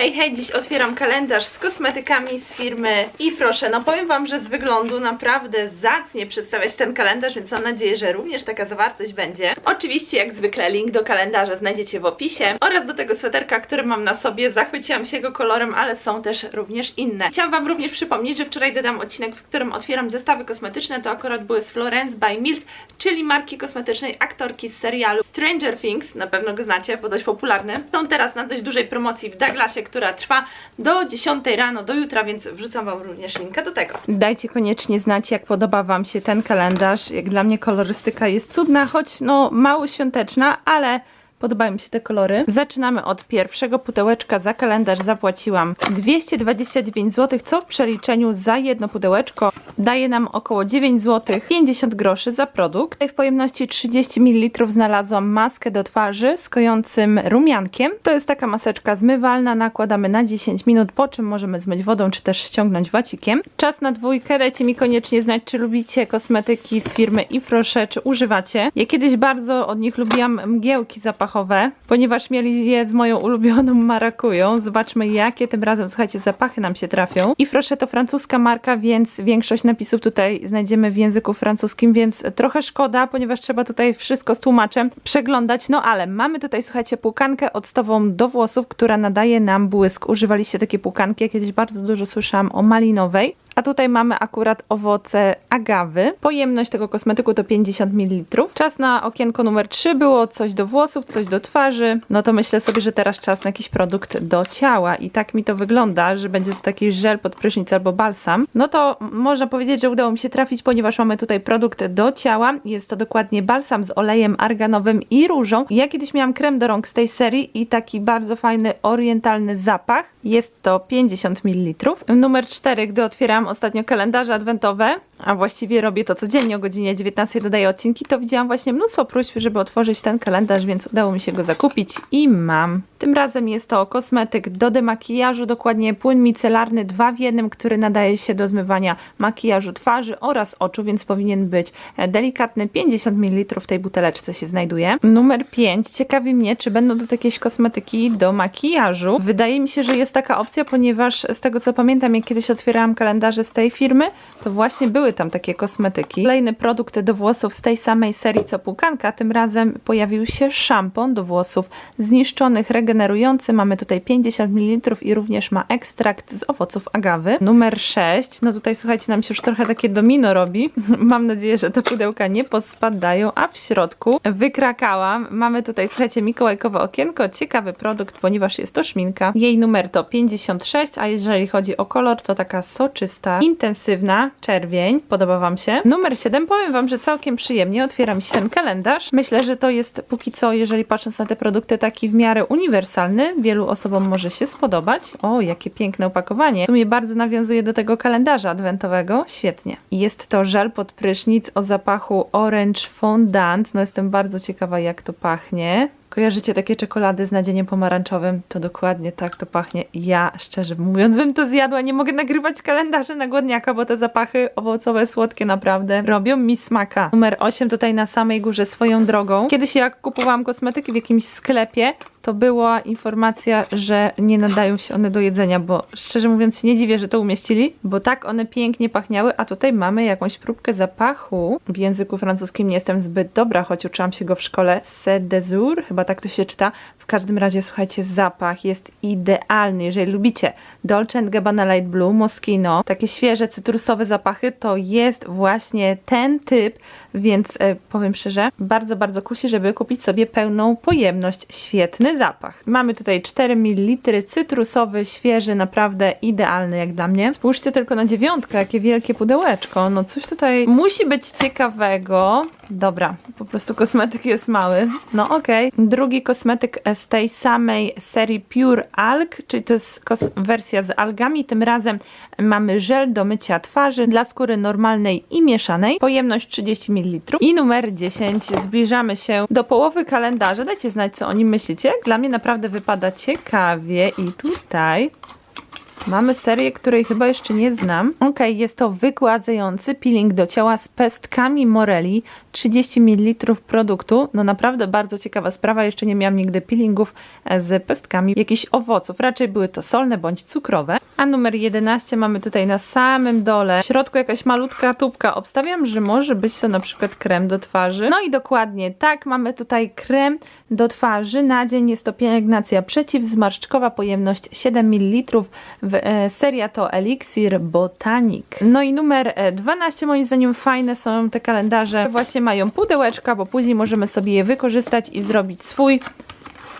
Hej, hej, dziś otwieram kalendarz z kosmetykami z firmy i proszę, no powiem Wam, że z wyglądu naprawdę zacnie przedstawiać ten kalendarz, więc mam nadzieję, że również taka zawartość będzie. Oczywiście, jak zwykle, link do kalendarza znajdziecie w opisie oraz do tego sweterka, który mam na sobie. Zachwyciłam się jego kolorem, ale są też również inne. Chciałam Wam również przypomnieć, że wczoraj dodam odcinek, w którym otwieram zestawy kosmetyczne, to akurat były z Florence by Mills, czyli marki kosmetycznej aktorki z serialu Stranger Things, na pewno go znacie, bo dość popularny. Są teraz na dość dużej promocji w Douglasie, która trwa do 10 rano, do jutra, więc wrzucam Wam również linka do tego. Dajcie koniecznie znać, jak podoba Wam się ten kalendarz. Jak dla mnie kolorystyka jest cudna, choć no mało świąteczna, ale Podobają mi się te kolory. Zaczynamy od pierwszego pudełeczka. Za kalendarz zapłaciłam 229 zł, co w przeliczeniu za jedno pudełeczko daje nam około 9 zł 50 groszy za produkt. Tutaj w pojemności 30 ml znalazłam maskę do twarzy z kojącym rumiankiem. To jest taka maseczka zmywalna, nakładamy na 10 minut, po czym możemy zmyć wodą, czy też ściągnąć wacikiem. Czas na dwójkę. Dajcie mi koniecznie znać, czy lubicie kosmetyki z firmy Ifrosze, czy używacie. Ja kiedyś bardzo od nich lubiłam mgiełki zapachowe, ponieważ mieli je z moją ulubioną marakują. Zobaczmy, jakie tym razem, słuchajcie, zapachy nam się trafią. Ifrosze to francuska marka, więc większość napisów tutaj znajdziemy w języku francuskim, więc trochę szkoda, ponieważ trzeba tutaj wszystko z tłumaczem przeglądać. No ale mamy tutaj, słuchajcie, płukankę octową do włosów, która nadaje nam błysk. Używaliście takiej płukanki, ja kiedyś bardzo dużo słyszałam o malinowej. A tutaj mamy akurat owoce agawy. Pojemność tego kosmetyku to 50 ml. Czas na okienko numer 3 było coś do włosów, coś do twarzy. No to myślę sobie, że teraz czas na jakiś produkt do ciała. I tak mi to wygląda, że będzie to taki żel pod prysznic albo balsam. No to można powiedzieć, że udało mi się trafić, ponieważ mamy tutaj produkt do ciała. Jest to dokładnie balsam z olejem arganowym i różą. Ja kiedyś miałam krem do rąk z tej serii i taki bardzo fajny orientalny zapach. Jest to 50 ml. Numer 4, gdy otwieram ostatnio kalendarze adwentowe, a właściwie robię to codziennie o godzinie 19 dodaję odcinki, to widziałam właśnie mnóstwo próśb, żeby otworzyć ten kalendarz, więc udało mi się go zakupić i mam. Tym razem jest to kosmetyk do demakijażu, dokładnie płyn micelarny 2 w 1, który nadaje się do zmywania makijażu twarzy oraz oczu, więc powinien być delikatny. 50 ml w tej buteleczce się znajduje. Numer 5. Ciekawi mnie, czy będą to jakieś kosmetyki do makijażu. Wydaje mi się, że jest taka opcja, ponieważ z tego co pamiętam, jak kiedyś otwierałam kalendarze z tej firmy, to właśnie były tam takie kosmetyki. Kolejny produkt do włosów z tej samej serii co płukanka. Tym razem pojawił się szampon do włosów zniszczonych, regenerujący. Mamy tutaj 50 ml i również ma ekstrakt z owoców agawy. Numer 6. No tutaj słuchajcie, nam się już trochę takie domino robi. Mam nadzieję, że te pudełka nie pospadają, a w środku wykrakałam. Mamy tutaj, słuchajcie, mikołajkowe okienko. Ciekawy produkt, ponieważ jest to szminka. Jej numer to 56, a jeżeli chodzi o kolor, to taka soczysta, intensywna, czerwień. Podoba Wam się? Numer 7. Powiem Wam, że całkiem przyjemnie otwiera mi się ten kalendarz. Myślę, że to jest póki co, jeżeli patrząc na te produkty, taki w miarę uniwersalny. Wielu osobom może się spodobać. O, jakie piękne opakowanie. W sumie bardzo nawiązuje do tego kalendarza adwentowego. Świetnie. Jest to żel pod prysznic o zapachu Orange Fondant. No jestem bardzo ciekawa, jak to pachnie. Kojarzycie takie czekolady z nadzieniem pomarańczowym? To dokładnie tak to pachnie. Ja, szczerze mówiąc, bym to zjadła. Nie mogę nagrywać kalendarzy na głodniaka, bo te zapachy owocowe, słodkie naprawdę robią mi smaka. Numer 8 tutaj na samej górze swoją drogą. Kiedyś jak kupowałam kosmetyki w jakimś sklepie, to była informacja, że nie nadają się one do jedzenia, bo szczerze mówiąc się nie dziwię, że to umieścili, bo tak one pięknie pachniały, a tutaj mamy jakąś próbkę zapachu. W języku francuskim nie jestem zbyt dobra, choć uczyłam się go w szkole. C'est des Jours, chyba tak to się czyta. W każdym razie, słuchajcie, zapach jest idealny. Jeżeli lubicie Dolce Gabbana Light Blue, Moschino, takie świeże, cytrusowe zapachy, to jest właśnie ten typ, więc e, powiem szczerze, bardzo, bardzo kusi, żeby kupić sobie pełną pojemność. Świetny zapach. Mamy tutaj 4 ml cytrusowy, świeży, naprawdę idealny jak dla mnie. Spójrzcie tylko na dziewiątkę, jakie wielkie pudełeczko. No coś tutaj musi być ciekawego. Dobra, po prostu kosmetyk jest mały. No okej. Drugi kosmetyk z tej samej serii Pure Alg, czyli to jest wersja z algami. Tym razem mamy żel do mycia twarzy dla skóry normalnej i mieszanej. Pojemność 30 ml. I numer 10. Zbliżamy się do połowy kalendarza. Dajcie znać, co o nim myślicie. Dla mnie naprawdę wypada ciekawie i tutaj Mamy serię, której chyba jeszcze nie znam. Ok, jest to wygładzający peeling do ciała z pestkami Morelli. 30 ml produktu. No naprawdę bardzo ciekawa sprawa. Jeszcze nie miałam nigdy peelingów e, z pestkami jakichś owoców. Raczej były to solne bądź cukrowe. A numer 11 mamy tutaj na samym dole. W środku jakaś malutka tubka. Obstawiam, że może być to na przykład krem do twarzy. No i dokładnie tak, mamy tutaj krem do twarzy. Na dzień jest to pielęgnacja przeciwzmarszczkowa, pojemność 7 ml. E, seria to Elixir Botanic. No i numer e, 12 moim zdaniem fajne są te kalendarze. Właśnie mają pudełeczka, bo później możemy sobie je wykorzystać i zrobić swój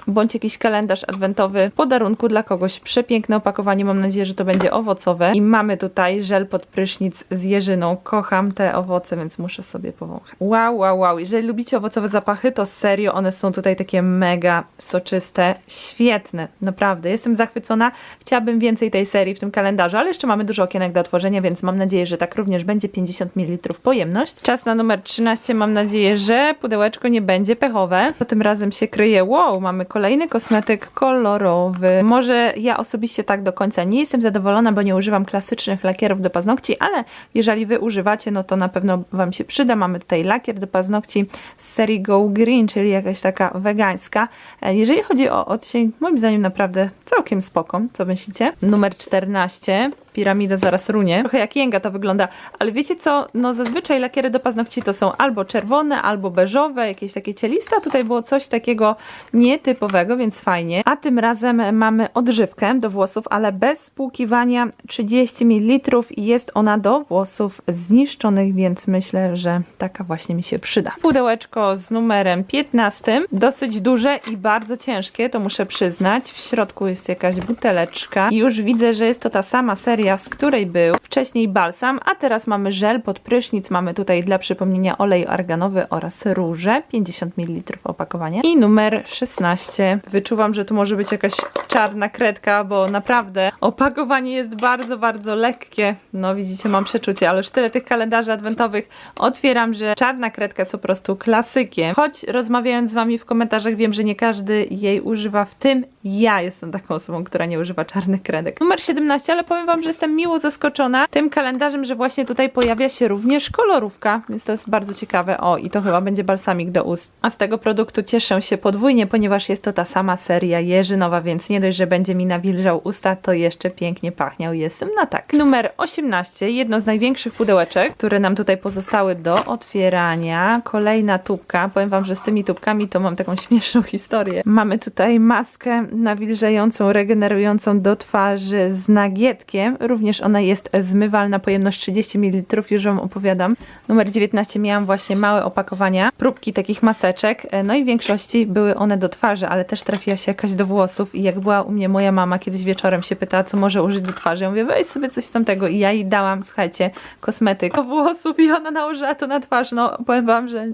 bądź jakiś kalendarz adwentowy w podarunku dla kogoś. Przepiękne opakowanie, mam nadzieję, że to będzie owocowe. I mamy tutaj żel pod prysznic z jeżyną. Kocham te owoce, więc muszę sobie powąchać. Wow, wow, wow. Jeżeli lubicie owocowe zapachy, to serio, one są tutaj takie mega soczyste, świetne, naprawdę. Jestem zachwycona. Chciałabym więcej tej serii w tym kalendarzu, ale jeszcze mamy dużo okienek do otworzenia, więc mam nadzieję, że tak również będzie 50 ml pojemność. Czas na numer 13. Mam nadzieję, że pudełeczko nie będzie pechowe. To tym razem się kryje. Wow, mamy kolejny kosmetyk kolorowy. Może ja osobiście tak do końca nie jestem zadowolona, bo nie używam klasycznych lakierów do paznokci, ale jeżeli wy używacie, no to na pewno wam się przyda. Mamy tutaj lakier do paznokci z serii Go Green, czyli jakaś taka wegańska. E, Jeżeli chodzi o odcień, moim zdaniem naprawdę całkiem spoko. Co myślicie? Numer 14. Piramida zaraz runie. Trochę jak jęga to wygląda, ale wiecie co? No zazwyczaj lakiery do paznokci to są albo czerwone, albo beżowe, jakieś takie cieliste. Tutaj było coś takiego nietypowego, więc fajnie. A tym razem mamy odżywkę do włosów, ale bez spłukiwania 30 ml i jest ona do włosów zniszczonych, więc myślę, że taka właśnie mi się przyda. Pudełeczko z numerem 15, dosyć duże i bardzo ciężkie, to muszę przyznać. W środku jest jakaś buteleczka i już widzę, że jest to ta sama seria, z której był wcześniej balsam, a teraz mamy żel pod prysznic, mamy tutaj dla przypomnienia olej arganowy oraz róże, 50 ml opakowanie i numer 16. Wyczuwam, że tu może być jakaś czarna kredka, bo naprawdę opakowanie jest bardzo, bardzo lekkie. No widzicie, mam przeczucie, ale już tyle tych kalendarzy adwentowych otwieram, że czarna kredka jest po prostu klasykiem. Choć rozmawiając z wami w komentarzach wiem, że nie każdy jej używa, w tym ja jestem taką osobą, która nie używa czarnych kredek. Numer 17, ale powiem wam, że jestem miło zaskoczona tym kalendarzem, że właśnie tutaj pojawia się również kolorówka, więc to jest bardzo ciekawe. O, i to chyba będzie balsamik do ust. A z tego produktu cieszę się podwójnie, ponieważ jest to ta sama seria jeżynowa, więc nie dość, że będzie mi nawilżał usta, to jeszcze pięknie pachniał. Jestem na tak. Numer 18, jedno z największych pudełeczek, które nam tutaj pozostały do otwierania. Kolejna tubka. Powiem wam, że z tymi tubkami to mam taką śmieszną historię. Mamy tutaj maskę nawilżającą, regenerującą do twarzy z nagietkiem. Również ona jest zmywalna, pojemność 30 ml, już wam opowiadam. Numer 19 miałam właśnie małe opakowania, próbki takich maseczek, no i w większości były one do twarzy, ale też trafiła się jakaś do włosów i jak była u mnie moja mama, kiedyś wieczorem się pytała, co może użyć do twarzy, ja mówię, weź sobie coś z tamtego i ja jej dałam, słuchajcie, kosmetyk do włosów i ona nałożyła to na twarz, no powiem wam, że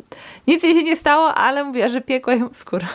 nic jej się nie stało, ale mówiła, że piekła ją skóra.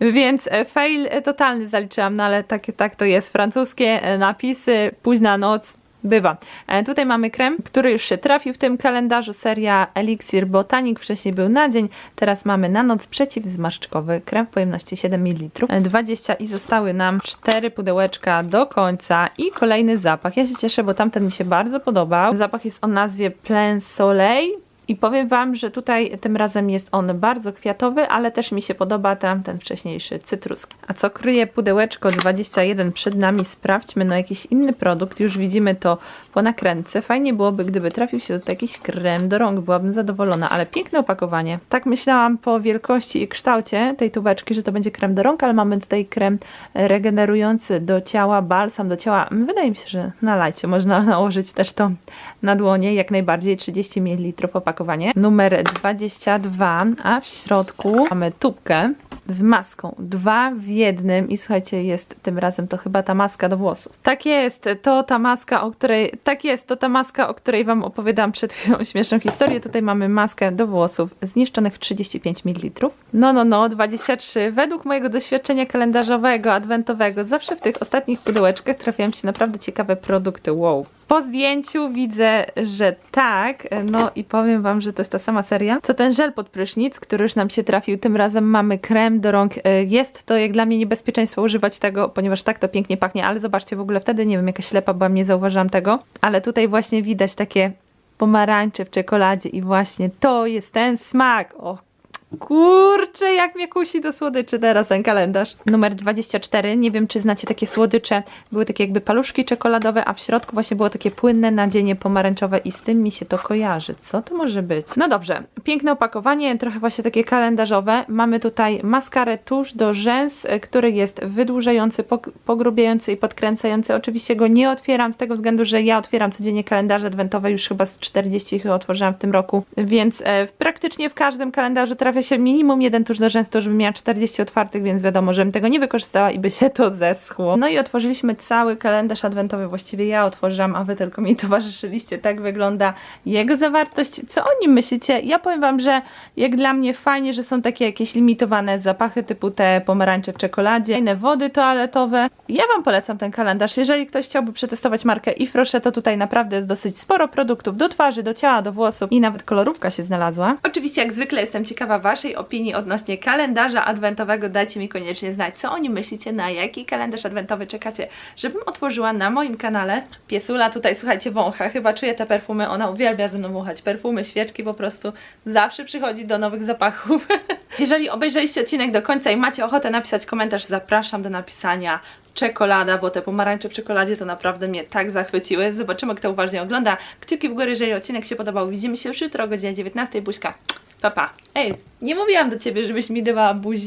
Więc e, fail e, totalny zaliczyłam, no ale tak, tak to jest. Francuskie e, napisy, późna noc, bywa. E, Tutaj mamy krem, który już się trafił w tym kalendarzu, seria Elixir Botanic, wcześniej był na dzień, teraz mamy na noc przeciwzmarszczkowy krem w pojemności 7 ml, e, 20 i zostały nam 4 pudełeczka do końca i kolejny zapach. Ja się cieszę, bo tamten mi się bardzo podobał. Zapach jest o nazwie Plein Soleil, i powiem Wam, że tutaj tym razem jest on bardzo kwiatowy, ale też mi się podoba tam ten wcześniejszy cytruski. A co kryje pudełeczko 21 przed nami? Sprawdźmy, no jakiś inny produkt. Już widzimy to po nakrętce. Fajnie byłoby, gdyby trafił się tutaj jakiś krem do rąk. Byłabym zadowolona, ale piękne opakowanie. Tak myślałam po wielkości i kształcie tej tubeczki, że to będzie krem do rąk, ale mamy tutaj krem regenerujący do ciała, balsam do ciała. Wydaje mi się, że na lajcie można nałożyć też to na dłonie, jak najbardziej 30 ml opakowanie. Numer 22, a w środku mamy tubkę z maską. Dwa w jednym i słuchajcie, jest tym razem to chyba ta maska do włosów. Tak jest, to ta maska, o której, tak jest, to ta maska, o której Wam opowiadam przed chwilą śmieszną historię. Tutaj mamy maskę do włosów zniszczonych 35 ml. No, no, no, 23. Według mojego doświadczenia kalendarzowego, adwentowego, zawsze w tych ostatnich pudełeczkach trafiają się naprawdę ciekawe produkty. Wow. Po zdjęciu widzę, że tak, no i powiem wam, że to jest ta sama seria, co ten żel pod prysznic, który już nam się trafił. Tym razem mamy krem do rąk. E, Jest to jak dla mnie niebezpieczeństwo używać tego, ponieważ tak to pięknie pachnie, ale zobaczcie, w ogóle wtedy, nie wiem, jaka ślepa byłam, nie zauważyłam tego, ale tutaj właśnie widać takie pomarańcze w czekoladzie i właśnie to jest ten smak. O Kurczę, jak mnie kusi do słodyczy teraz ten kalendarz. Numer 24. Nie wiem, czy znacie takie słodycze. Były takie jakby paluszki czekoladowe, a w środku właśnie było takie płynne nadzienie pomarańczowe i z tym mi się to kojarzy. Co to może być? No dobrze, piękne opakowanie, trochę właśnie takie kalendarzowe. Mamy tutaj maskarę tusz do rzęs, y, który jest wydłużający, pog- pogrubiający i podkręcający. Oczywiście go nie otwieram z tego względu, że ja otwieram codziennie kalendarze adwentowe, już chyba z 40 chyba otworzyłam w tym roku, więc e, w- praktycznie w każdym kalendarzu trafia się minimum jeden tusz do rzęs, to żebym miała 40 otwartych, więc wiadomo, żebym tego nie wykorzystała i by się to zeschło. No i otworzyliśmy cały kalendarz adwentowy, właściwie ja otworzyłam, a wy tylko mi towarzyszyliście. Tak wygląda jego zawartość. Co o nim myślicie? Ja powiem wam, że jak dla mnie fajnie, że są takie jakieś limitowane zapachy typu te pomarańcze w czekoladzie, fajne wody toaletowe. Ja wam polecam ten kalendarz. Jeżeli ktoś chciałby przetestować markę Ifrosze, to tutaj naprawdę jest dosyć sporo produktów do twarzy, do ciała, do włosów i nawet kolorówka się znalazła. Oczywiście jak zwykle jestem ciekawa waszej opinii odnośnie kalendarza adwentowego. Dajcie mi koniecznie znać, co o nim myślicie, na jaki kalendarz adwentowy czekacie, żebym otworzyła na moim kanale. Piesula tutaj, słuchajcie, wącha, chyba czuje te perfumy, ona uwielbia ze mną wąchać perfumy, świeczki, po prostu zawsze przychodzi do nowych zapachów. Jeżeli obejrzeliście odcinek do końca i macie ochotę napisać komentarz, zapraszam do napisania czekolada, bo te pomarańcze w czekoladzie to naprawdę mnie tak zachwyciły. Zobaczymy, kto uważnie ogląda. Kciuki w górę, jeżeli odcinek się podobał. Widzimy się już jutro o godzinie 19. Buźka. Pa, pa. Ej, nie mówiłam do ciebie, żebyś mi dawała buzi.